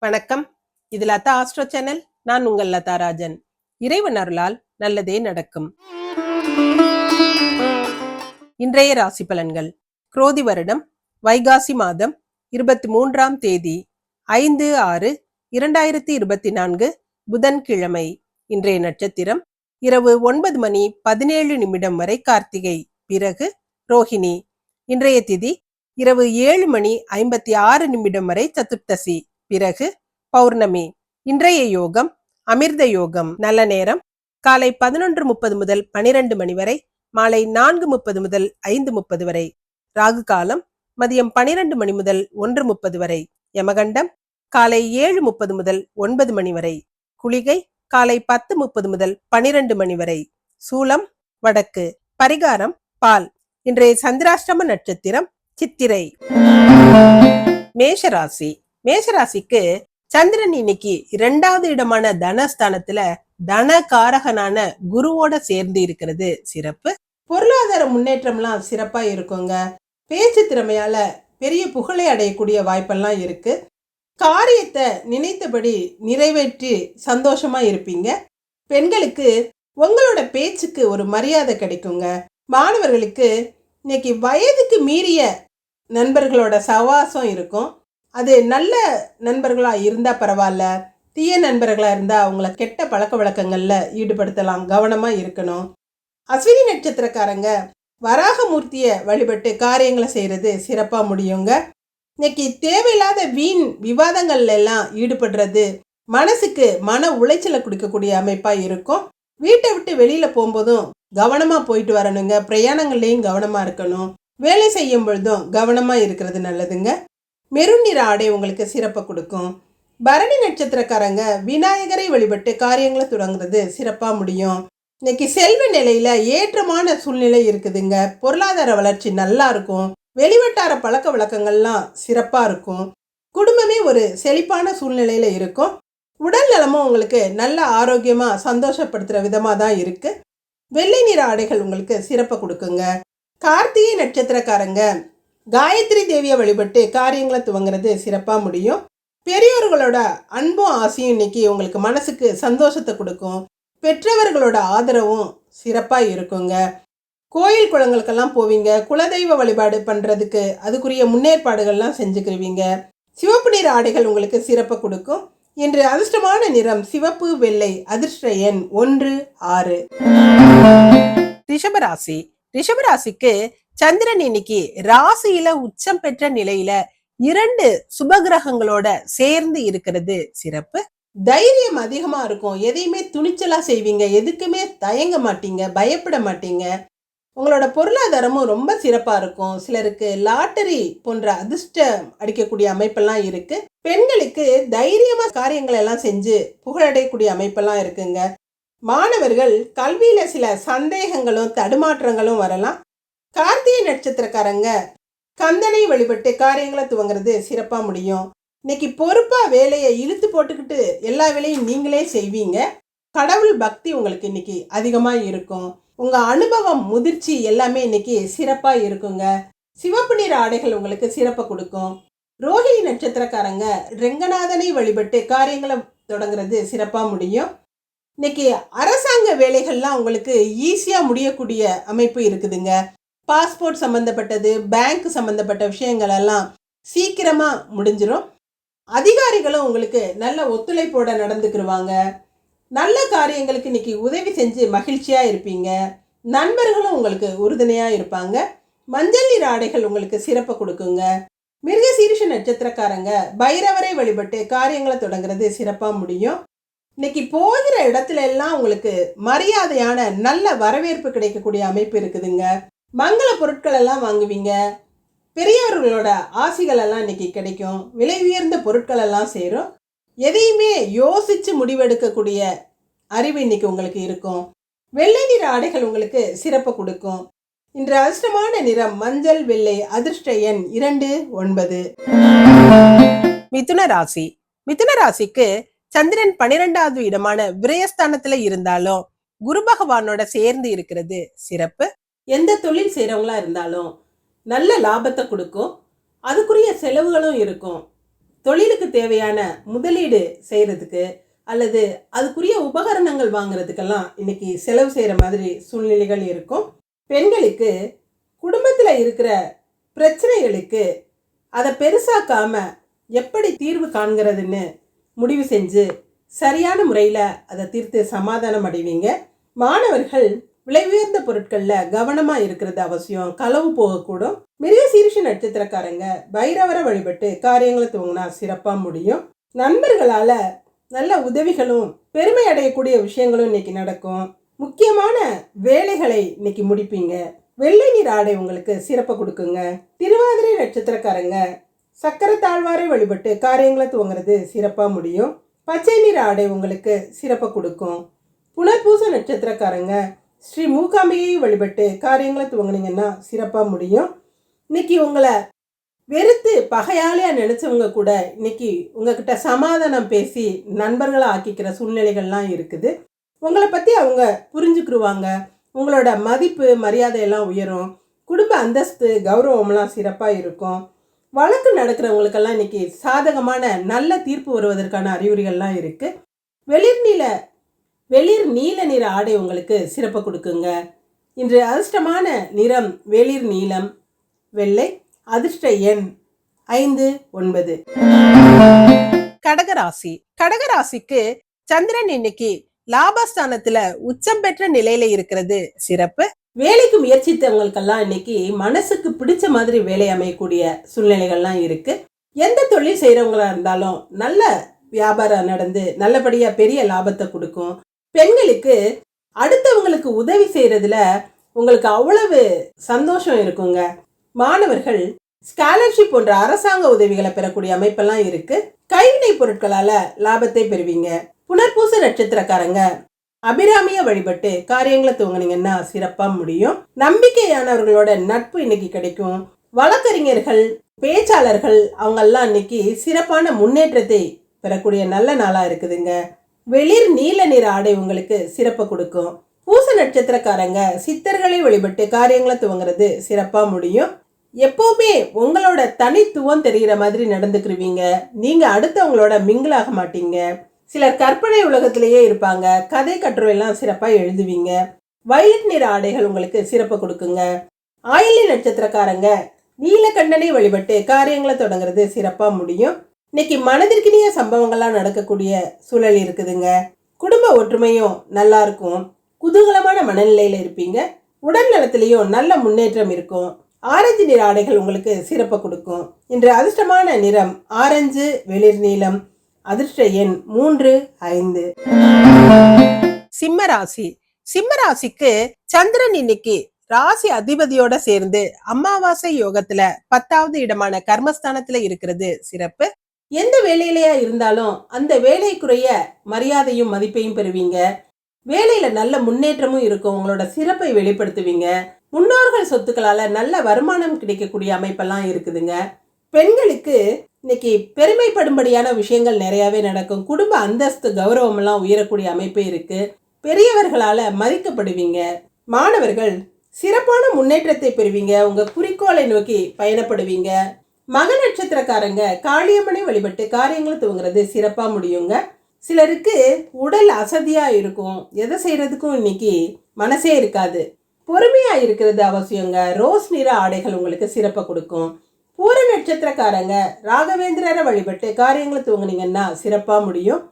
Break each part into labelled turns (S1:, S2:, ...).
S1: வணக்கம். இது Latha astro channel. நான் உங்கள் லதா ராஜன். இறைவன் அருளால் நல்லதே நடக்கும். இன்றைய ராசி பலன்கள். குரோதி வருடம் வைகாசி மாதம் இருபத்தி மூன்றாம் தேதி ஐந்து ஆறு இரண்டாயிரத்தி இருபத்தி நான்கு புதன்கிழமை. இன்றைய நட்சத்திரம் இரவு ஒன்பது மணி பதினேழு நிமிடம் வரை கார்த்திகை. பிறகு ரோஹிணி. இன்றைய திதி இரவு ஏழு மணி ஐம்பத்தி ஆறு நிமிடம் வரை சதுர்த்தசி. பிறகு பௌர்ணமி. இன்றைய யோகம் அமிர்த யோகம். நல்ல நேரம். காலை பதினொன்று முப்பது முதல் பனிரெண்டு மணி வரை மாலை நான்கு முப்பது முதல் ஐந்து முப்பது வரை. ராகு காலம் மதியம் பனிரெண்டு மணி முதல் ஒன்று முப்பது வரை. யமகண்டம் காலை ஏழு முப்பது முதல் ஒன்பது மணி வரை. குளிகை காலை பத்து முப்பது முதல் பனிரெண்டு மணி வரை. சூலம் வடக்கு. பரிகாரம் பால். இன்றைய சந்திராஷ்டம நட்சத்திரம் சித்திரை. மேஷராசி. மேஷராசிக்கு சந்திரன் இன்னைக்கு இரண்டாவது இடமான தனஸ்தானத்துல தன காரகனான குருவோட சேர்ந்து இருக்கிறது. சிறப்பு. பொருளாதார முன்னேற்றம்லாம் சிறப்பா இருக்குங்க. பேச்சு திறமையால பெரிய புகழை அடையக்கூடிய வாய்ப்பெல்லாம் இருக்கு. காரியத்தை நினைத்தபடி நிறைவேற்றி சந்தோஷமா இருப்பீங்க. பெண்களுக்கு உங்களோட பேச்சுக்கு ஒரு மரியாதை கிடைக்குங்க. மாணவர்களுக்கு இன்னைக்கு வயதுக்கு மீறிய நண்பர்களோட சவாசம் இருக்கும். அது நல்ல நண்பர்களாக இருந்தால் பரவாயில்ல தீய நண்பர்களாக இருந்தால் அவங்கள கெட்ட பழக்க வழக்கங்களில் ஈடுபடுத்தலாம் கவனமாக இருக்கணும். அஸ்வினி நட்சத்திரக்காரங்க வராகமூர்த்தியை வழிபட்டு காரியங்களை செய்கிறது சிறப்பாக முடியுங்க. இன்னைக்கு தேவையில்லாத வீண் விவாதங்கள்ல எல்லாம் ஈடுபடுறது மனசுக்கு மன உளைச்சலை கொடுக்கக்கூடிய அமைப்பாக இருக்கும். வீட்டை விட்டு வெளியில் போகும்போதும் கவனமாக போயிட்டு வரணுங்க. பிரயாணங்கள்லேயும் கவனமாக இருக்கணும். வேலை செய்யும் பொழுதும் கவனமாக இருக்கிறது நல்லதுங்க. மெருன் நிற ஆடை உங்களுக்கு சிறப்பை கொடுக்கும். பரணி நட்சத்திரக்காரங்க விநாயகரை வழிபட்டு காரியங்களை தொடங்குறது சிறப்பாக முடியும். இன்னைக்கு செல்வ நிலையில் ஏற்றமான சூழ்நிலை இருக்குதுங்க. பொருளாதார வளர்ச்சி நல்லா இருக்கும். வெளிவட்டார பழக்க வழக்கங்கள்லாம் சிறப்பாக இருக்கும். குடும்பமே ஒரு செழிப்பான சூழ்நிலையில் இருக்கும். உடல் நலமும் உங்களுக்கு நல்ல ஆரோக்கியமாக சந்தோஷப்படுத்துகிற விதமாக தான் இருக்குது வெள்ளை நிற ஆடைகள் உங்களுக்கு சிறப்பை கொடுக்குங்க. கார்த்திகை நட்சத்திரக்காரங்க காயத்ரி தேவியை வழிபட்டு காரியங்களை துவங்குறது சிறப்பாக முடியும். பெரியோர்களோட அன்பும் ஆசையும் இன்னைக்கு உங்களுக்கு மனசுக்கு சந்தோஷத்தை கொடுக்கும். பெற்றவர்களோட ஆதரவும் சிறப்பாக இருக்குங்க. கோயில் குளங்களுக்கெல்லாம் போவீங்க. குலதெய்வ வழிபாடு பண்ணுறதுக்கு அதுக்குரிய முன்னேற்பாடுகள்லாம் செஞ்சுக்கிருவீங்க. சிவப்பு நிற ஆடைகள் உங்களுக்கு சிறப்பை கொடுக்கும். இன்று அதிர்ஷ்டமான நிறம் சிவப்பு வெள்ளை அதிர்ஷ்ட எண் ஒன்று ஆறு. ரிஷபராசி. ரிஷபராசிக்கு சந்திரன் இன்னைக்கு ராசியில உச்சம் பெற்ற நிலையில இரண்டு சுபகிரகங்களோட சேர்ந்து இருக்கிறது சிறப்பு. தைரியம் அதிகமா இருக்கும். எதையுமே துணிச்சலா செய்வீங்க. எதுக்குமே தயங்க மாட்டீங்க. பயப்பட மாட்டீங்க. உங்களோட பொருளாதாரமும் ரொம்ப சிறப்பா இருக்கும். சிலருக்கு லாட்டரி போன்ற அதிர்ஷ்டம் அடிக்கக்கூடிய அமைப்பெல்லாம் இருக்கு. பெண்களுக்கு தைரியமா காரியங்களை எல்லாம் செஞ்சு புகழடையக்கூடிய அமைப்பெல்லாம் இருக்குங்க. மாணவர்கள் கல்வியில சில சந்தேகங்களும் தடுமாற்றங்களும் வரலாம். கார்த்திகை நட்சத்திரக்காரங்க. கந்தனை வழிபட்டு காரியங்களை துவங்குறது சிறப்பாக முடியும். இன்னைக்கு பொறுப்பாக வேலையை இழுத்து போட்டுக்கிட்டு எல்லா வேலையும் நீங்களே செய்வீங்க. கடவுள் பக்தி உங்களுக்கு இன்னைக்கு அதிகமாக இருக்கும். உங்கள் அனுபவம் முதிர்ச்சி எல்லாமே இன்னைக்கு சிறப்பாக இருக்குங்க. சிவப்பு நிற ஆடைகள் உங்களுக்கு சிறப்பை கொடுக்கும். ரோஹிணி நட்சத்திரக்காரங்க ரெங்கநாதனை வழிபட்டு காரியங்களை தொடங்குறது சிறப்பாக முடியும். இன்னைக்கு அரசாங்க வேலைகள்லாம் உங்களுக்கு ஈஸியாக முடியக்கூடிய அமைப்பு இருக்குதுங்க. பாஸ்போர்ட் சம்மந்தப்பட்டது பேங்க் சம்மந்தப்பட்ட விஷயங்கள் எல்லாம் சீக்கிரமாக முடிஞ்சிடும் அதிகாரிகளும் உங்களுக்கு நல்ல ஒத்துழைப்போட நடந்துக்கிடுவாங்க நல்ல காரியங்களுக்கு இன்றைக்கி உதவி செஞ்சு மகிழ்ச்சியாக இருப்பீங்க. நண்பர்களும் உங்களுக்கு உறுதுணையாக இருப்பாங்க. மஞ்சள் நீர் ஆடைகள் உங்களுக்கு சிறப்பை கொடுக்குங்க. மிருகசீரிஷ நட்சத்திரக்காரங்க பைரவரை வழிபட்டு காரியங்களை தொடங்குறது சிறப்பாக முடியும். இன்னைக்கு போகிற இடத்துல எல்லாம் உங்களுக்கு மரியாதையான நல்ல வரவேற்பு கிடைக்கக்கூடிய அமைப்பு இருக்குதுங்க. மங்கள பொருட்கள் எல்லாம் வாங்குவீங்க. பெரியவர்களோட ஆசிகள் எல்லாம் இன்னைக்கு கிடைக்கும். விலை உயர்ந்த பொருட்கள் எல்லாம் சேரும். எதையுமே யோசிச்சு முடிவெடுக்கக்கூடிய அறிவு இன்னைக்கு உங்களுக்கு இருக்கும். வெள்ளை நிற ஆடைகள் உங்களுக்கு சிறப்பு கொடுக்கும். இன்று அதிர்ஷ்டமான நிறம் மஞ்சள் வெள்ளை அதிர்ஷ்ட எண் இரண்டு ஒன்பது. மிதுன ராசி. மிதுன ராசிக்கு சந்திரன் பனிரெண்டாவது இடமான விரயஸ்தானத்துல இருந்தாலும் குரு பகவானோட சேர்ந்து இருக்கிறது சிறப்பு. எந்த தொழில் செய்கிறவங்களா இருந்தாலும் நல்ல லாபத்தை கொடுக்கும். அதுக்குரிய செலவுகளும் இருக்கும். தொழிலுக்கு தேவையான முதலீடு செய்கிறதுக்கு அல்லது அதுக்குரிய உபகரணங்கள் வாங்குறதுக்கெல்லாம் இன்னைக்கு செலவு செய்கிற மாதிரி சூழ்நிலைகள் இருக்கும். பெண்களுக்கு குடும்பத்தில் இருக்கிற பிரச்சனைகளுக்கு அதை பெருசாக்காம எப்படி தீர்வு காண்கிறதுன்னு முடிவு செஞ்சு சரியான முறையில் அதை தீர்த்து சமாதானம் அடைவீங்க. மாணவர்கள் விலை உயர்ந்த பொருட்களில் கவனமாக இருக்கிறது அவசியம். களவு போகக்கூடும். மிரிய சீரிஷ நட்சத்திரக்காரங்க பைரவரை வழிபட்டு காரியங்களை துவங்கினா சிறப்பாக முடியும். நண்பர்களால் நல்ல உதவிகளும் பெருமை அடையக்கூடிய விஷயங்களும் இன்னைக்கு நடக்கும். முக்கியமான வேலைகளை இன்னைக்கு முடிப்பீங்க. வெள்ளை நீர் ஆடை உங்களுக்கு சிறப்பை கொடுக்குங்க. திருவாதிரை நட்சத்திரக்காரங்க சக்கர தாழ்வாரை வழிபட்டு காரியங்களை துவங்குறது சிறப்பாக முடியும். பச்சை நீர் ஆடை உங்களுக்கு சிறப்பை கொடுக்கும். புனர்பூச நட்சத்திரக்காரங்க ஸ்ரீ மூகாம்பிகையை வழிபட்டு காரியங்களை துவங்குனீங்கன்னா சிறப்பாக முடியும். இன்னைக்கு உங்களை வெறுத்து பகையாலையாக நினச்சவங்க கூட இன்னைக்கு உங்ககிட்ட சமாதானம் பேசி நண்பர்களை ஆக்கிக்கிற சூழ்நிலைகள்லாம் இருக்குது. உங்களை பற்றி அவங்க புரிஞ்சுக்கிடுவாங்க உங்களோட மதிப்பு மரியாதையெல்லாம் உயரும். குடும்ப அந்தஸ்து கௌரவம்லாம் சிறப்பாக இருக்கும். வழக்கு நடக்கிறவங்களுக்கெல்லாம் இன்னைக்கு சாதகமான நல்ல தீர்ப்பு வருவதற்கான அறிகுறிகள்லாம் இருக்குது வெளிர்நில வெளிர் நீல நிற ஆடை உங்களுக்கு சிறப்பை கொடுக்குங்க. இன்று அதிர்ஷ்டமான நிறம் வெளிர் நீலம். வெள்ளை அதிர்ஷ்ட எண் ஐந்து ஒன்பது. கடகராசி. கடகராசிக்கு சந்திரன் இன்னைக்கு லாபஸ்தானத்துல உச்சம் பெற்ற நிலையில இருக்கிறது. சிறப்பு. வேலைக்கு முயற்சித்தவங்களுக்கெல்லாம் இன்னைக்கு மனசுக்கு பிடிச்ச மாதிரி வேலை அமையக்கூடிய சூழ்நிலைகள்லாம் இருக்கு. எந்த தொழில் செய்யறவங்களா இருந்தாலும் நல்ல வியாபாரம் நடந்து நல்லபடியா பெரிய லாபத்தை கொடுக்கும். பெண்களுக்கு அடுத்தவங்களுக்கு உதவி செய்கிறதுல உங்களுக்கு அவ்வளவு சந்தோஷம் இருக்குங்க. மாணவர்கள் ஸ்காலர்ஷிப் போன்ற அரசாங்க உதவிகளை பெறக்கூடிய அமைப்பெல்லாம் இருக்கு. கைவினை பொருட்களால லாபத்தை பெறுவீங்க. புனர்பூச நட்சத்திரக்காரங்க அபிராமிய வழிபட்டு காரியங்களை துவங்குனீங்கன்னா சிறப்பா முடியும். நம்பிக்கையானவர்களோட நட்பு இன்னைக்கு கிடைக்கும். வழக்கறிஞர்கள் பேச்சாளர்கள் அவங்கெல்லாம் இன்னைக்கு சிறப்பான முன்னேற்றத்தை பெறக்கூடிய நல்ல நாளா இருக்குதுங்க. வெளிர் நீல நிற ஆடை உங்களுக்கு சிறப்பை கொடுக்கும். பூச நட்சத்திரக்காரங்க சித்தர்களை வழிபட்டு காரியங்களை துவங்குறது சிறப்பா முடியும். எப்பவுமே உங்களோட தனித்துவம் தெரிகிற மாதிரி நடந்துக்கிருவீங்க. நீங்க அடுத்தவங்களோட மிங்கிளாக மாட்டீங்க. சிலர் கற்பனை உலகத்திலேயே இருப்பாங்க. கதை கட்டுரையெல்லாம் சிறப்பா எழுதுவீங்க. வயலட் நிற ஆடைகள் உங்களுக்கு சிறப்பை கொடுக்குங்க. ஆயிலி நட்சத்திரக்காரங்க நீலகண்டனை வழிபட்டு காரியங்களை தொடங்குறது சிறப்பா முடியும். இன்னைக்கு மனதிற்கினிய சம்பவங்கள்லாம் நடக்கக்கூடிய சூழல் இருக்குதுங்க. குடும்ப ஒற்றுமையும் நல்லா இருக்கும். குதூகலமான மனநிலையில் இருப்பீங்க. உடல் நலத்திலையும் நல்ல முன்னேற்றம் இருக்கும். ஆரஞ்சு நிற ஆடைகள் உங்களுக்கு சிறப்பை கொடுக்கும். இன்று அதிர்ஷ்டமான நிறம் ஆரஞ்சு வெளிர் நீளம் அதிர்ஷ்ட எண் மூன்று ஐந்து. சிம்மராசி. சிம்மராசிக்கு சந்திரன் இன்னைக்கு ராசி அதிபதியோட சேர்ந்து அமாவாசை யோகத்துல பத்தாவது இடமான கர்மஸ்தானத்துல இருக்கிறது சிறப்பு. எந்த வேலையிலையா இருந்தாலும் அந்த வேலைக்குரிய மரியாதையும் மதிப்பையும் பெறுவீங்க. வேலையில நல்ல முன்னேற்றமும் இருக்கும். உங்களோட சிறப்பை வெளிப்படுத்துவீங்க. முன்னோர்கள் சொத்துக்களால நல்ல வருமானம் கிடைக்கக்கூடிய அமைப்பெல்லாம் இருக்குதுங்க. பெண்களுக்கு இன்னைக்கு பெருமைப்படும்படியான விஷயங்கள் நிறையவே நடக்கும். குடும்ப அந்தஸ்து கௌரவம் எல்லாம் உயரக்கூடிய அமைப்பு இருக்கு. பெரியவர்களால மதிக்கப்படுவீங்க. மாணவர்கள் சிறப்பான முன்னேற்றத்தை பெறுவீங்க. உங்க குறிக்கோளை நோக்கி பயணப்படுவீங்க. மக நட்சத்திரக்காரங்க காளியம்மனை வழிபட்டு காரியங்களை துவங்குறது சிறப்பாக முடியுங்க. சிலருக்கு உடல் அசதியாக இருக்கும். எதை செய்கிறதுக்கும் இன்னைக்கு மனசே இருக்காது. பொறுமையாக இருக்கிறது அவசியங்க. ரோஸ் நிற ஆடைகள் உங்களுக்கு சிறப்பை கொடுக்கும். பூர நட்சத்திரக்காரங்க ராகவேந்திரரை வழிபட்டு காரியங்களை துவங்குனீங்கன்னா சிறப்பாக முடியும்.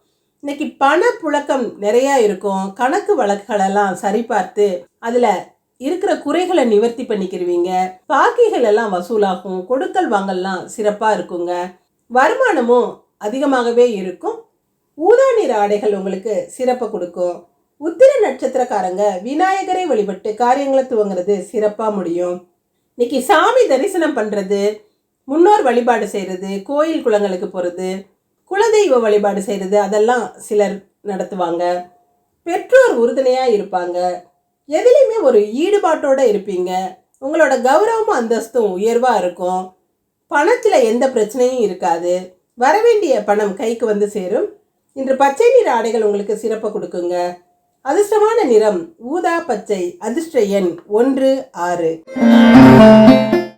S1: இன்னைக்கு பண புழக்கம் நிறையா இருக்கும். கணக்கு வழக்குகளெல்லாம் சரிபார்த்து அதில் இருக்கிற குறைகளை நிவர்த்தி பண்ணிக்கிருவீங்க. பாக்கிகள் எல்லாம் வசூலாகும். கொடுக்கல் வாங்கல்லாம் சிறப்பாக இருக்குங்க. வருமானமும் அதிகமாகவே இருக்கும். ஊதா நிற ஆடைகள் உங்களுக்கு சிறப்பை கொடுக்கும். உத்திர நட்சத்திரக்காரங்க விநாயகரை வழிபட்டு காரியங்களை துவங்குறது சிறப்பாக முடியும். இன்னைக்கு சாமி தரிசனம் பண்ணுறது முன்னோர் வழிபாடு செய்கிறது கோயில் குளங்களுக்கு போகிறது குலதெய்வ வழிபாடு செய்கிறது அதெல்லாம் சிலர் நடத்துவாங்க. பெற்றோர் உறுதுணையாக இருப்பாங்க. எதுலேயுமே ஒரு ஈடுபாட்டோடு இருப்பீங்க. உங்களோட கௌரவமும் அந்தஸ்தும் உயர்வாக இருக்கும். பணத்தில் எந்த பிரச்சனையும் இருக்காது. வரவேண்டிய பணம் கைக்கு வந்து சேரும். இன்று பச்சை நிற ஆடைகள் உங்களுக்கு சிறப்பை கொடுக்குங்க. அதிர்ஷ்டமான நிறம் ஊதா பச்சை அதிர்ஷ்ட எண் ஒன்று ஆறு.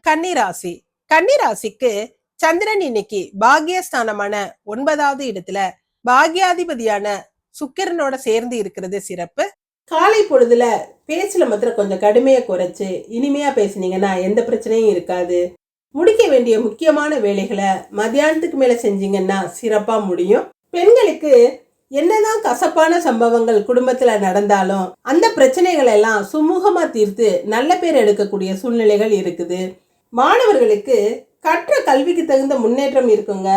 S1: கன்னிராசி. கன்னிராசிக்கு சந்திரன் இன்னைக்கு பாகியஸ்தானமான ஒன்பதாவது இடத்துல பாகியாதிபதியான சுக்கிரனோட சேர்ந்து இருக்கிறது சிறப்பு. காலை பொழுதுல பேச்சில் மாத்திரம் கொஞ்சம் கடுமையை குறைச்சி இனிமையாக பேசுனீங்கன்னா எந்த பிரச்சனையும் இருக்காது. முடிக்க வேண்டிய முக்கியமான வேலைகளை மத்தியானத்துக்கு மேலே செஞ்சீங்கன்னா சிறப்பாக முடியும். பெண்களுக்கு என்னதான் கசப்பான சம்பவங்கள் குடும்பத்தில் நடந்தாலும் அந்த பிரச்சனைகள் எல்லாம் சுமூகமாக தீர்த்து நல்ல பேர் எடுக்கக்கூடிய சூழ்நிலைகள் இருக்குது. மாணவர்களுக்கு கற்ற கல்விக்கு தகுந்த முன்னேற்றம் இருக்குங்க.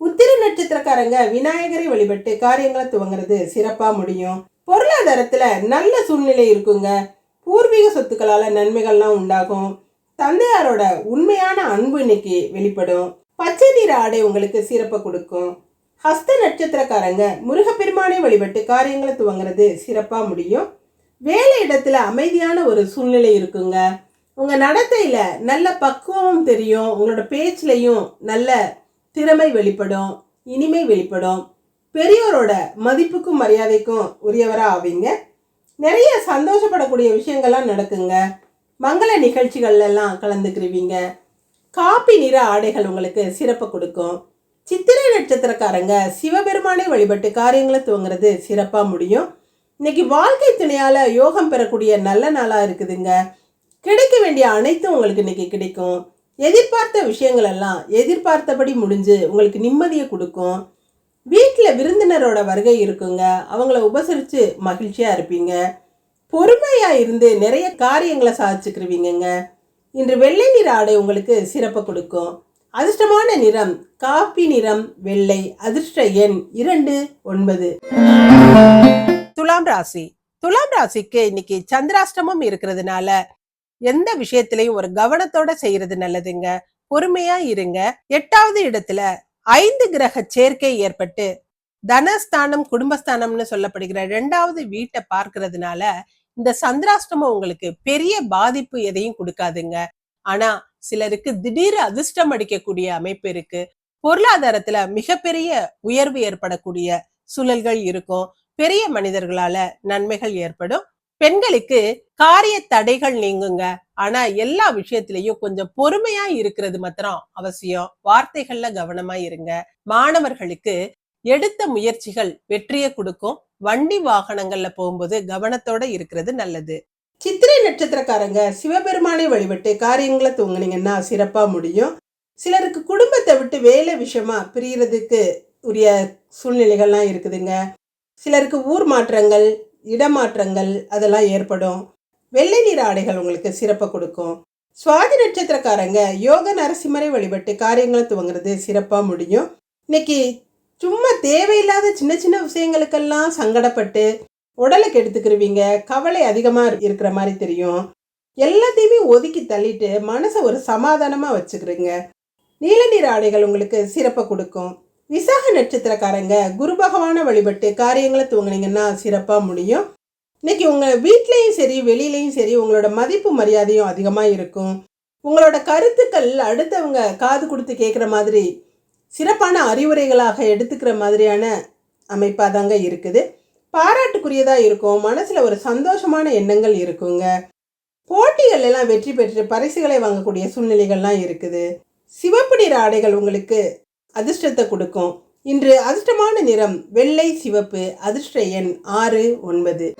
S1: உத்திர நட்சத்திரக்காரங்க விநாயகரை வழிபட்டு காரியங்களை துவங்குறது சிறப்பாக முடியும். பொருளாதாரத்தில் நல்ல சூழ்நிலை இருக்குங்க. பூர்வீக சொத்துக்களால் நன்மைகள்லாம் உண்டாகும். தந்தையாரோட உண்மையான அன்பு இன்னைக்கு வெளிப்படும். பச்சை நிற ஆடை உங்களுக்கு சிறப்பை கொடுக்கும். ஹஸ்த நட்சத்திரக்காரங்க முருகப்பெருமானை வழிபட்டு காரியங்களை துவங்குறது சிறப்பாக முடியும். வேலை இடத்துல அமைதியான ஒரு சூழ்நிலை இருக்குங்க. உங்கள் நடத்தையில் நல்ல பக்குவமும் தெரியும். உங்களோட பேச்சிலையும் நல்ல திறமை வெளிப்படும். இனிமை வெளிப்படும். பெரியோரோட மதிப்புக்கும் மரியாதைக்கும் உரியவராக ஆவீங்க. நிறைய சந்தோஷப்படக்கூடிய விஷயங்கள்லாம் நடக்குங்க. மங்கள நிகழ்ச்சிகள்லாம் கலந்துக்கிருவீங்க. காப்பி நிற ஆடைகள் உங்களுக்கு சிறப்பை கொடுக்கும். சித்திரை நட்சத்திரக்காரங்க சிவபெருமானை வழிபட்டு காரியங்களை துவங்குறது சிறப்பாக முடியும். இன்னைக்கு வாழ்க்கை துணையால் யோகம் பெறக்கூடிய நல்ல நாளாக இருக்குதுங்க. கிடைக்க வேண்டிய அனைத்தும் உங்களுக்கு இன்னைக்கு கிடைக்கும். எதிர்பார்த்த விஷயங்கள் எல்லாம் எதிர்பார்த்தபடி முடிஞ்சு உங்களுக்கு நிம்மதியை கொடுக்கும். வீட்டில் விருந்தினரோட வருகை இருக்குங்க. அவங்கள உபசரித்து மகிழ்ச்சியாக இருப்பீங்க. பொறுமையாக இருந்து நிறைய காரியங்களை சாதிச்சுக்கிருவீங்கங்க. இன்று வெள்ளை நிற ஆடை உங்களுக்கு சிறப்பை கொடுக்கும். அதிர்ஷ்டமான நிறம் காப்பி நிறம் வெள்ளை அதிர்ஷ்ட எண் இரண்டு ஒன்பது. துலாம் ராசி. துலாம் ராசிக்கு இன்னைக்கு சந்திராஷ்டமம் இருக்கிறதுனால எந்த விஷயத்திலையும் ஒரு கவனத்தோட செய்யறது நல்லதுங்க. பொறுமையா இருங்க. எட்டாவது இடத்துல ஐந்து கிரக சேர்க்கை ஏற்பட்டு தனஸ்தானம் குடும்பஸ்தானம்னு சொல்லப்படுகிற ரெண்டாவது வீட்டை பார்க்கறதுனால இந்த சந்திராஷ்டமம் உங்களுக்கு பெரிய பாதிப்பு எதையும் கொடுக்காதுங்க. ஆனா சிலருக்கு திடீர் அதிர்ஷ்டம் அடிக்கக்கூடிய அமைப்பு இருக்கு. பொருளாதாரத்துல மிகப்பெரிய உயர்வு ஏற்படக்கூடிய சூழல்கள் இருக்கும். பெரிய மனிதர்களால நன்மைகள் ஏற்படும். பெண்களுக்கு காரிய தடைகள் நீங்குங்க. ஆனா எல்லா விஷயத்திலையும் கொஞ்சம் பொறுமையா இருக்கிறது மாத்திரம் அவசியம். வார்த்தைகள்ல கவனமா இருங்க. மாணவர்களுக்கு எடுத்த முயற்சிகள் வெற்றியை கொடுக்கும். வண்டி வாகனங்கள்ல போகும்போது கவனத்தோட இருக்கிறது நல்லது. சித்திரை நட்சத்திரக்காரங்க சிவபெருமானை வழிபட்டு காரியங்களை தூங்குனீங்கன்னா சிறப்பா முடியும். சிலருக்கு குடும்பத்தை விட்டு வேலை விஷயமா பிரியறதுக்கு உரிய சூழ்நிலைகள்லாம் இருக்குதுங்க. சிலருக்கு ஊர் மாற்றங்கள் இடமாற்றங்கள் அதெல்லாம் ஏற்படும். வெள்ளை நிற ஆடைகள் உங்களுக்கு சிறப்பை கொடுக்கும். சுவாதி நட்சத்திரக்காரங்க யோக நரசிம்மரை வழிபட்டு காரியங்களை துவங்குறது சிறப்பாக முடியும். இன்னைக்கு சும்மா தேவையில்லாத சின்ன சின்ன விஷயங்களுக்கெல்லாம் சங்கடப்பட்டு உடலை கெடுத்துக்கிருவீங்க. கவலை அதிகமாக இருக்கிற மாதிரி தெரியும். எல்லாத்தையுமே ஒதுக்கி தள்ளிட்டு மனசை ஒரு சமாதானமாக வச்சுக்கிறீங்க. நீல நிற ஆடைகள் உங்களுக்கு சிறப்பை கொடுக்கும். விசாக நட்சத்திரக்காரங்க குரு பகவானை வழிபட்டு காரியங்களை துவங்குனீங்கன்னா சிறப்பாக முடியும். இன்னைக்கு உங்கள் வீட்லேயும் சரி வெளியிலையும் சரி உங்களோட மதிப்பு மரியாதையும் அதிகமாக இருக்கும். உங்களோட கருத்துக்கள் அடுத்தவங்க காது கொடுத்து கேட்குற மாதிரி சிறப்பான அறிவுரைகளாக எடுத்துக்கிற மாதிரியான அமைப்பாக தாங்க இருக்குது. பாராட்டுக்குரியதாக இருக்கும். மனசில் ஒரு சந்தோஷமான எண்ணங்கள் இருக்குங்க. போட்டிகள் எல்லாம் வெற்றி பெற்று பரிசுகளை வாங்கக்கூடிய சூழ்நிலைகள்லாம் இருக்குது. சிவப்பு நிற ஆடைகள் உங்களுக்கு அதிர்ஷ்டத்தை கொடுக்கும். இன்று அதிர்ஷ்டமான நிறம் வெள்ளை சிவப்பு அதிர்ஷ்ட எண் ஆறு ஒன்பது.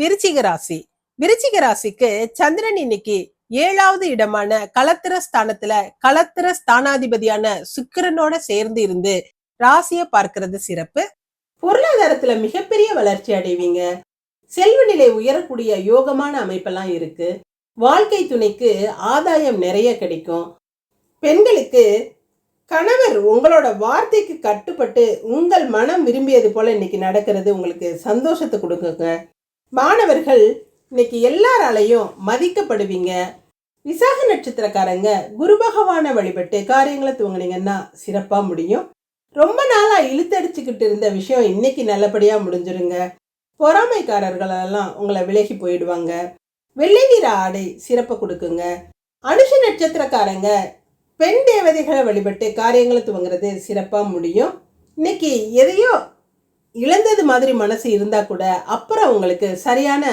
S1: விருச்சிக ராசி. விருச்சிக ராசிக்கு சந்திரன் இன்னைக்கு ஏழாவது இடமான களத்திர ஸ்தானத்துல களத்திர ஸ்தானாதிபதியான சுக்கிரனோட சேர்ந்து இருந்து ராசியை பார்க்கிறது சிறப்பு. பொருளாதாரத்துல மிகப்பெரிய வளர்ச்சி அடைவீங்க. செல்வ நிலை உயரக்கூடிய யோகமான அமைப்பெல்லாம் இருக்கு. வாழ்க்கை துணைக்கு ஆதாயம் நிறைய கிடைக்கும். பெண்களுக்கு கணவர் உங்களோட வார்த்தைக்கு கட்டுப்பட்டு உங்கள் மனம் விரும்பியது போல் இன்றைக்கி நடக்கிறது உங்களுக்கு சந்தோஷத்தை கொடுக்குங்க. மாணவர்கள் இன்னைக்கு எல்லாராலையும் மதிக்கப்படுவீங்க. விசாக நட்சத்திரக்காரங்க குரு பகவானை வழிபட்டு காரியங்களை துவங்கினீங்கன்னா சிறப்பாக முடியும். ரொம்ப நாளாக இழுத்தடிச்சுக்கிட்டு இருந்த விஷயம் இன்னைக்கு நல்லபடியாக முடிஞ்சிருங்க. பொறாமைக்காரர்களெல்லாம் உங்களை விலகி போயிடுவாங்க. வெள்ளை நிற ஆடை சிறப்பை கொடுக்குங்க. அனுஷ நட்சத்திரக்காரங்க பெண் தேவதைகளை வழிபட்டு காரியங்களை துவங்குறது சிறப்பாக முடியும். இன்னைக்கு எதையோ இழந்தது மாதிரி மனசு இருந்தால் கூட அப்புறம் உங்களுக்கு சரியான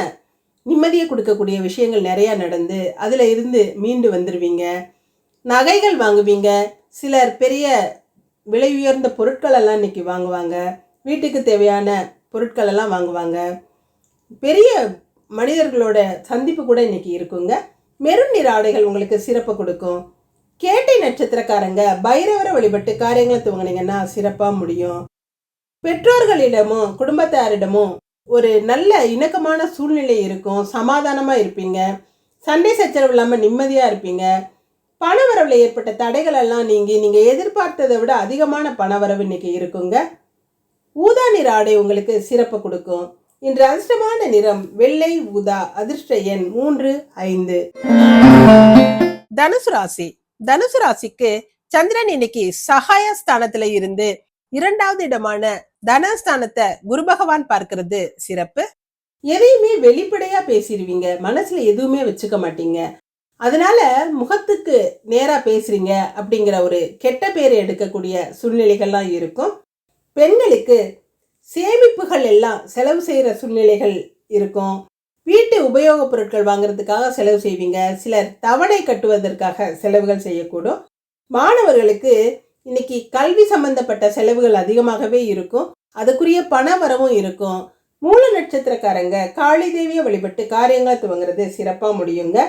S1: நிம்மதியை கொடுக்கக்கூடிய விஷயங்கள் நிறையா நடந்து அதில் இருந்து மீண்டு வந்துடுவீங்க நகைகள் வாங்குவீங்க. சிலர் பெரிய விலை உயர்ந்த பொருட்களெல்லாம் இன்றைக்கி வாங்குவாங்க. வீட்டுக்கு தேவையான பொருட்களெல்லாம் வாங்குவாங்க. பெரிய மனிதர்களோட சந்திப்பு கூட இன்றைக்கி இருக்குங்க. மெருன் நிற ஆடைகள் உங்களுக்கு சிறப்பு கொடுக்கும். கேட்டை நட்சத்திரக்காரங்க பைரவரை வழிபட்டு காரியங்களை துவங்கினீங்கன்னா சிறப்பாக முடியும். பெற்றோர்களிடமும் குடும்பத்தாரிடமும் ஒரு நல்ல இணக்கமான சூழ்நிலை இருக்கும். சமாதானமாக இருப்பீங்க. சண்டை சச்சரவு இல்லாமல் நிம்மதியாக இருப்பீங்க. பணவரவில் ஏற்பட்ட தடைகள் எல்லாம் நீங்கி நீங்கள் எதிர்பார்த்ததை விட அதிகமான பணவரவு இன்னைக்கு இருக்குங்க. ஊதா நிற ஆடை உங்களுக்கு சிறப்பு கொடுக்கும். இன்று அதிர்ஷ்டமான நிறம் வெள்ளை ஊதா அதிர்ஷ்ட எண் மூன்று ஐந்து. தனுசு ராசி. தனுசு ராசிக்கு சந்திரன் இன்னைக்கு சகாய ஸ்தானத்துல இருந்து இரண்டாவது இடமான தனஸ்தானத்தை குரு பகவான் பார்க்கிறது சிறப்பு. எதையுமே வெளிப்படையா பேசிடுவீங்க. மனசுல எதுவுமே வச்சுக்க மாட்டீங்க. அதனால முகத்துக்கு நேரா பேசுறீங்க அப்படிங்கிற ஒரு கெட்ட பேர் எடுக்கக்கூடிய சூழ்நிலைகள்லாம் இருக்கும். பெண்களுக்கு சேமிப்புகள் எல்லாம் செலவு செய்யற சூழ்நிலைகள் இருக்கும். வீட்டு உபயோகப் பொருட்கள் வாங்குறதுக்காக செலவு செய்வீங்க. சிலர் தவணை கட்டுவதற்காக செலவுகள் செய்யக்கூடும். மாணவர்களுக்கு இன்னைக்கு கல்வி சம்பந்தப்பட்ட செலவுகள் அதிகமாகவே இருக்கும். அதுக்குரிய பண வரவும் இருக்கும். மூல நட்சத்திரக்காரங்க காளி தேவியை வழிபட்டு காரியங்களை துவங்குறது சிறப்பாக முடியுங்க.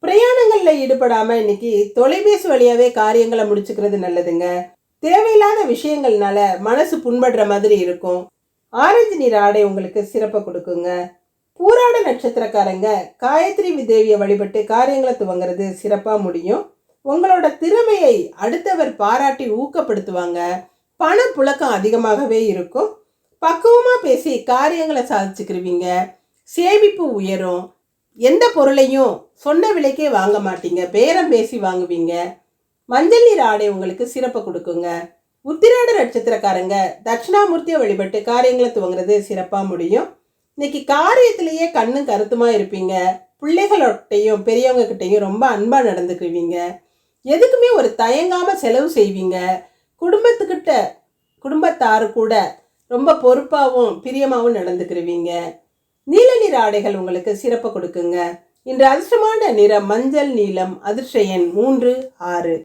S1: பிரயாணங்களில் ஈடுபடாமல் இன்னைக்கு தொலைபேசி வழியாகவே காரியங்களை முடிச்சுக்கிறது நல்லதுங்க. தேவையில்லாத விஷயங்கள்னால மனசு புண்படுற மாதிரி இருக்கும். ஆரஞ்சு நீர் ஆடை உங்களுக்கு சிறப்பை கொடுக்குங்க. பூராட நட்சத்திரக்காரங்க காயத்ரி தேவியை வழிபட்டு காரியங்களை துவங்குறது சிறப்பாக முடியும். உங்களோட திறமையை அடுத்தவர் பாராட்டி ஊக்கப்படுத்துவாங்க. பணப்புழக்கம் அதிகமாகவே இருக்கும். பக்குவமாக பேசி காரியங்களை சாதிச்சுக்கிருவீங்க. சேமிப்பு உயரும். எந்த பொருளையும் சொன்ன விலைக்கே வாங்க மாட்டீங்க. பேரம் பேசி வாங்குவீங்க. மஞ்சள் நீர் ஆடை உங்களுக்கு சிறப்பு கொடுக்குங்க. உத்திராட நட்சத்திரக்காரங்க தட்சிணாமூர்த்தியை வழிபட்டு காரியங்களை துவங்குறது சிறப்பாக முடியும். இன்னைக்கு காரியத்திலேயே கண்ணும் கருத்துமா இருப்பீங்க? பிள்ளைகளோட்டையும் பெரியவங்க கிட்டையும் ரொம்ப அன்பா நடந்துக்குவீங்க. எதுக்குமே ஒரு தயங்காம செலவு செய்வீங்க. குடும்பத்துக்கிட்ட குடும்பத்தாரு கூட ரொம்ப பொறுப்பாகவும் பிரியமாகவும் நடந்துக்கிருவீங்க. நீல நிற ஆடைகள் உங்களுக்கு சிறப்பு கொடுக்குங்க. இன்று அதிர்ஷ்டமான நிறம் மஞ்சள் நீலம் அதிர்ஷ்ட எண் மூன்று ஆறு.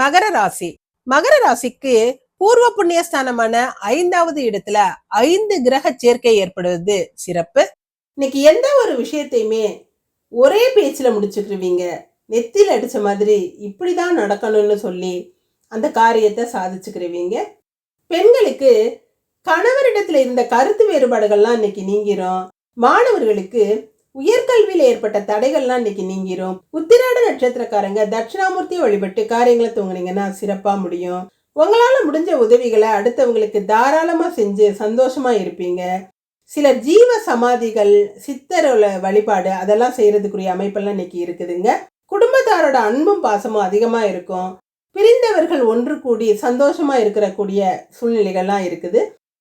S1: மகர ராசி. மகர ராசிக்கு பூர்வ புண்ணியஸ்தானமான ஐந்தாவது இடத்துல ஐந்து கிரக சேர்க்கை ஏற்படுவது சிறப்பு. இன்னைக்கு எந்த ஒரு விஷயத்தையுமே ஒரே பேச்சில் முடிச்சுக்கிருவீங்க. நெத்தியில் அடித்த மாதிரி இப்படி தான் நடக்கணும்னு சொல்லி அந்த காரியத்தை சாதிச்சுக்கிருவீங்க. பெண்களுக்கு கணவரிடத்தில் இருந்த கருத்து வேறுபாடுகள்லாம் இன்னைக்கு நீங்கிரும். மாணவர்களுக்கு உயர்கல்வியில் ஏற்பட்ட தடைகள்லாம் இன்னைக்கு நீங்கிரும். உத்திராட நட்சத்திரக்காரங்க தட்சிணாமூர்த்தியை வழிபட்டு காரியங்களை தூங்குனீங்கன்னா சிறப்பாக முடியும். உங்களால் முடிஞ்ச உதவிகளை அடுத்தவங்களுக்கு தாராளமாக செஞ்சு சந்தோஷமாக இருப்பீங்க. சில ஜீவ சமாதிகள் சித்தரோட வழிபாடு அதெல்லாம் செய்கிறதுக்குரிய அமைப்பெல்லாம் இன்னைக்கு இருக்குதுங்க. குடும்பத்தாரோட அன்பும் பாசமும் அதிகமாக இருக்கும். பிரிந்தவர்கள் ஒன்று கூடி சந்தோஷமாக இருக்கிறக்கூடிய சூழ்நிலைகள்லாம் இருக்குது.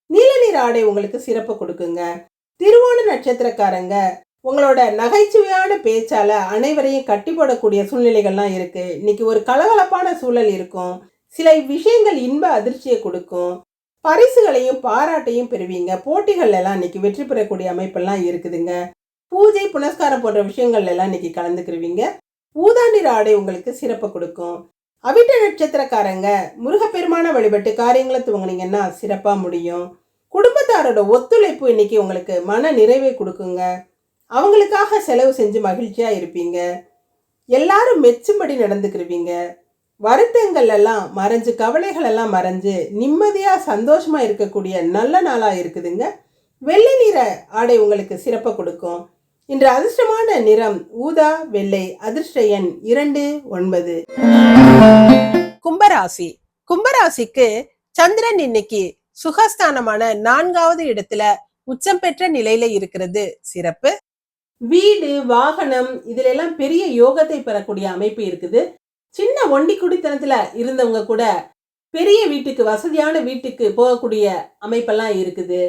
S1: நீல நீர் ஆடை உங்களுக்கு சிறப்பு கொடுக்குங்க. திருவோண நட்சத்திரக்காரங்க உங்களோட நகைச்சுவையான பேச்சால அனைவரையும் கட்டி போடக்கூடிய சூழ்நிலைகள்லாம் இருக்கு. இன்னைக்கு ஒரு கலகலப்பான சூழல் இருக்கும். சில விஷயங்கள் இன்ப அதிர்ச்சியை கொடுக்கும். பரிசுகளையும் பாராட்டையும் பெறுவீங்க. போட்டிகள்லாம் இன்னைக்கு வெற்றி பெறக்கூடிய அமைப்பெல்லாம் இருக்குதுங்க. பூஜை புனஸ்காரம் போன்ற விஷயங்கள் எல்லாம் இன்னைக்கு கலந்துக்கிருவீங்க. ஊதாண்டிர ஆடை உங்களுக்கு சிறப்பு கொடுக்கும். அவிட்ட நட்சத்திரக்காரங்க முருகப்பெருமான வழிபட்டு காரியங்களை துவங்குனீங்கன்னா சிறப்பாக முடியும். குடும்பத்தாரோட ஒத்துழைப்பு இன்னைக்கு உங்களுக்கு மன நிறைவை கொடுக்குங்க. அவங்களுக்காக செலவு செஞ்சு மகிழ்ச்சியாக இருப்பீங்க. எல்லாரும் மெச்சும்படி நடந்துக்கிருவீங்க. வருத்தங்கள் எல்லாம் மறைஞ்சு கவலைகள் எல்லாம் மறைஞ்சு நிம்மதியாக சந்தோஷமா இருக்கக்கூடிய நல்ல நாளாக இருக்குதுங்க. வெள்ளை நிற ஆடை உங்களுக்கு சிறப்பை கொடுக்கும். இன்று அதிர்ஷ்டமான நிறம் ஊதா வெள்ளை அதிர்ஷ்ட எண் இரண்டு ஒன்பது. கும்பராசி. கும்பராசிக்கு சந்திரன் இன்னைக்கு சுகஸ்தானமான நான்காவது இடத்துல உச்சம் பெற்ற நிலையில இருக்கிறது. சிறப்பு. வீடு வாகனம் இதுல எல்லாம் பெரிய யோகத்தை பெறக்கூடிய அமைப்பு இருக்குது. சின்ன ஒண்டி குடித்தனத்துல இருந்தவங்க கூட பெரிய வீட்டுக்கு வசதியான வீட்டுக்கு போகக்கூடிய அமைப்பெல்லாம் இருக்குது.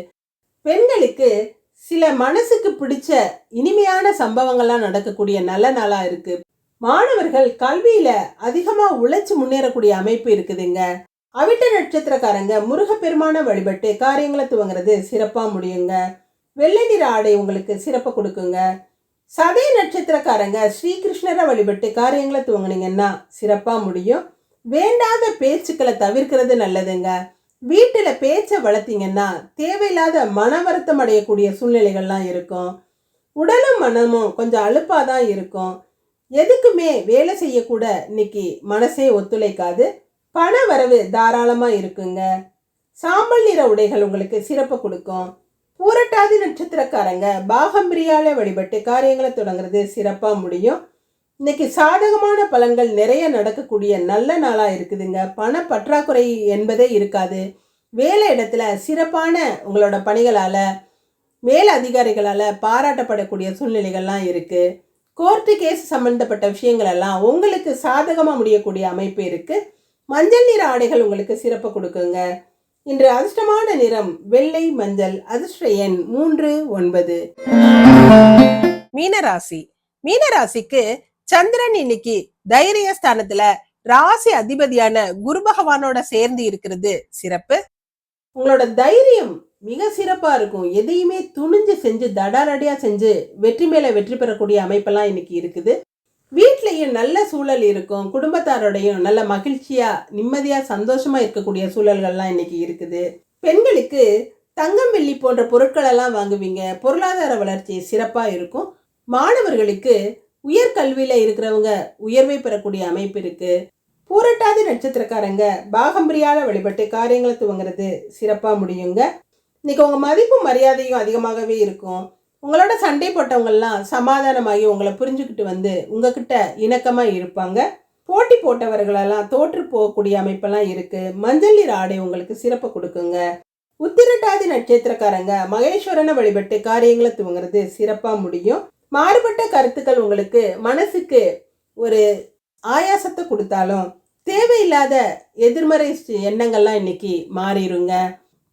S1: பெண்களுக்கு சில மனசுக்கு பிடிச்ச இனிமையான சம்பவங்கள்லாம் நடக்கக்கூடிய நல்ல நாளாக இருக்கு. மாணவர்கள் கல்வியில அதிகமாக உழைச்சி முன்னேறக்கூடிய அமைப்பு இருக்குதுங்க. அவிட்ட நட்சத்திரக்காரங்க முருகப்பெருமான வழிபட்டு காரியங்களை துவங்குறது சிறப்பாக முடியுங்க. வெள்ளை நிற ஆடை உங்களுக்கு சிறப்பை கொடுக்குங்க. சதய நட்சத்திரக்காரங்க ஸ்ரீகிருஷ்ணரை வழிபட்டு காரியங்களை துவங்குனீங்கன்னா சிறப்பாக முடியும். வேண்டாத பேச்சுக்களை தவிர்க்கிறது நல்லதுங்க. வீட்டில் பேச்சை வளர்த்தீங்கன்னா தேவையில்லாத மன வருத்தம் அடையக்கூடிய சூழ்நிலைகள்லாம் இருக்கும். உடலும் மனமும் கொஞ்சம் அழுப்பாக தான் இருக்கும். எதுக்குமே வேலை செய்யக்கூட இன்னைக்கு மனசே ஒத்துழைக்காது. பண வரவு தாராளமாக இருக்குங்க. சாம்பல் நிற உடைகள் உங்களுக்கு சிறப்பு கொடுக்கும். பூரட்டாதி நட்சத்திரக்காரங்க பாகம்பிரியால வழிபட்டு காரியங்களை தொடங்குறது சிறப்பாக முடியும். இன்னைக்கு சாதகமான பலன்கள் நிறைய நடக்கக்கூடிய நல்ல நாளாக இருக்குதுங்க. பண பற்றாக்குறை என்பதே இருக்காது. வேலை இடத்துல சிறப்பான உங்களோட பணிகளால் மேல் அதிகாரிகளால் பாராட்டப்படக்கூடிய சூழ்நிலைகள்லாம் இருக்குது கோர்ட்டு கேஸ் சம்பந்தப்பட்ட விஷயங்களெல்லாம் உங்களுக்கு சாதகமாக முடியக்கூடிய அமைப்பு இருக்குது மஞ்சள் நிற ஆடைகள் உங்களுக்கு சிறப்பு கொடுக்குங்க. இன்று அதிர்ஷ்டமான நிறம் வெள்ளை மஞ்சள் அதிர்ஷ்ட எண் மூன்று ஒன்பது. மீனராசி. மீனராசிக்கு சந்திரன் இன்னைக்கு தைரிய ஸ்தானத்துல ராசி அதிபதியான குரு பகவானோட சேர்ந்து இருக்கிறது. சிறப்பு. உங்களோட தைரியம் மிக சிறப்பா இருக்கும். எதையுமே துணிஞ்சு செஞ்சு தடாரடியா செஞ்சு வெற்றி மேல வெற்றி பெறக்கூடிய அமைப்பெல்லாம் இன்னைக்கு இருக்குது. வீட்லேயும் நல்ல சூழல் இருக்கும். குடும்பத்தாரோடையும் நல்ல மகிழ்ச்சியாக நிம்மதியாக சந்தோஷமாக இருக்கக்கூடிய சூழல்கள்லாம் இன்றைக்கி இருக்குது. பெண்களுக்கு தங்கம் வெள்ளி போன்ற பொருட்களெல்லாம் வாங்குவீங்க. பொருளாதார வளர்ச்சி சிறப்பாக இருக்கும். மாணவர்களுக்கு உயர்கல்வியில் இருக்கிறவங்க உயர்வை பெறக்கூடிய அமைப்பு இருக்குது பூரட்டாதி நட்சத்திரக்காரங்க பாகம்பரியால் வழிபட்டு காரியங்களை துவங்குறது சிறப்பாக முடியுங்க. இன்றைக்கி உங்கள் மதிப்பும் மரியாதையும் அதிகமாகவே இருக்கும். உங்களோட சண்டை போட்டவங்கெல்லாம் சமாதானமாகி உங்களை புரிஞ்சுக்கிட்டு வந்து உங்ககிட்ட இணக்கமாக இருப்பாங்க. போட்டி போட்டவர்களெல்லாம் தோற்று போகக்கூடிய அமைப்பெல்லாம் இருக்குது மஞ்சள் நீர் ஆடை உங்களுக்கு சிறப்பு கொடுக்குங்க. உத்திரட்டாதி நட்சத்திரக்காரங்க மகேஸ்வரனை வழிபட்டு காரியங்களை துவங்குறது சிறப்பாக முடியும். மாறுபட்ட கருத்துக்கள் உங்களுக்கு மனசுக்கு ஒரு ஆயாசத்தை கொடுத்தாலும் தேவையில்லாத எதிர்மறை எண்ணங்கள்லாம் இன்னைக்கு மாறிடுங்க.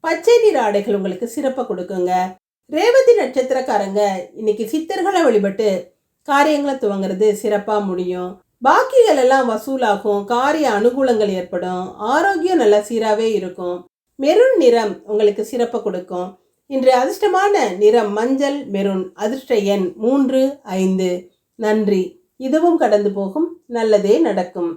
S1: பச்சை நீர் ஆடைகள் உங்களுக்கு சிறப்பை கொடுக்குங்க. ரேவதி நட்சத்திரக்காரங்க இன்னைக்கு சித்தர்களை வழிபட்டு காரியங்களை துவங்குறது சிறப்பாக முடியும். பாக்கிகள் எல்லாம் வசூலாகும் காரிய அனுகூலங்கள் ஏற்படும் ஆரோக்கியம் நல்லா சீராகவே இருக்கும். மெருன் நிறம் உங்களுக்கு சிறப்பை கொடுக்கும். இன்று அதிர்ஷ்டமான நிறம் மஞ்சள் மெருன் அதிர்ஷ்ட எண் மூன்று ஐந்து. நன்றி. இதுவும் கடந்து போகும். நல்லதே நடக்கும்.